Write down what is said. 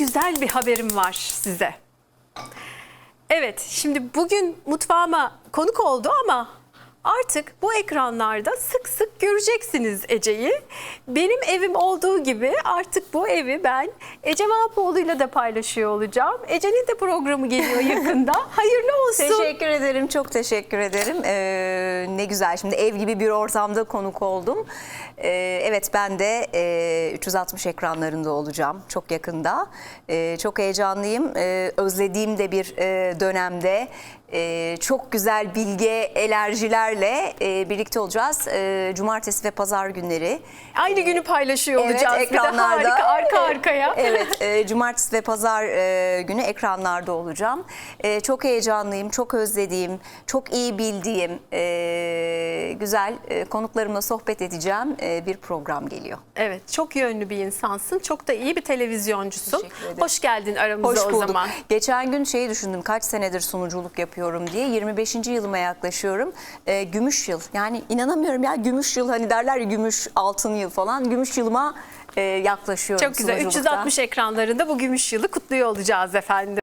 güzel bir haberim var size. Evet, şimdi bugün mutfağıma konuk oldu ama artık bu ekranlarda sık sık göreceksiniz Ece'yi. Benim evim olduğu gibi artık bu evi ben Ece Malpoğlu'yla da paylaşıyor olacağım. Ece'nin de programı geliyor yakında. Hayırlı olsun. Teşekkür ederim, çok teşekkür ederim. Ee, ne güzel, şimdi ev gibi bir ortamda konuk oldum. Ee, evet, ben de e, 360 ekranlarında olacağım çok yakında. Ee, çok heyecanlıyım. Ee, özlediğim de bir e, dönemde e, çok güzel bilge enerjilerle e, birlikte olacağız. E, Cumartesi ve pazar günleri. Aynı günü paylaşıyor Evet, olacağız. Bir de ekranlarda. harika arka arkaya. Evet, e, cumartesi ve pazar e, günü ekranlarda olacağım. E, çok heyecanlıyım, çok özlediğim, çok iyi bildiğim, e, güzel e, konuklarımla sohbet edeceğim e, bir program geliyor. Evet, çok yönlü bir insansın. Çok da iyi bir televizyoncusun. Hoş geldin aramıza Hoş o bulduk. zaman. Geçen gün şeyi düşündüm, kaç senedir sunuculuk yapıyorum diye. 25. yılıma yaklaşıyorum. E, gümüş yıl, yani inanamıyorum ya gümüş yıl hani derler ya gümüş altın yıl falan. Gümüş yılıma e, yaklaşıyorum Çok güzel. sunuculukta. 360 ekranlarında bu gümüş yılı kutluyor olacağız efendim.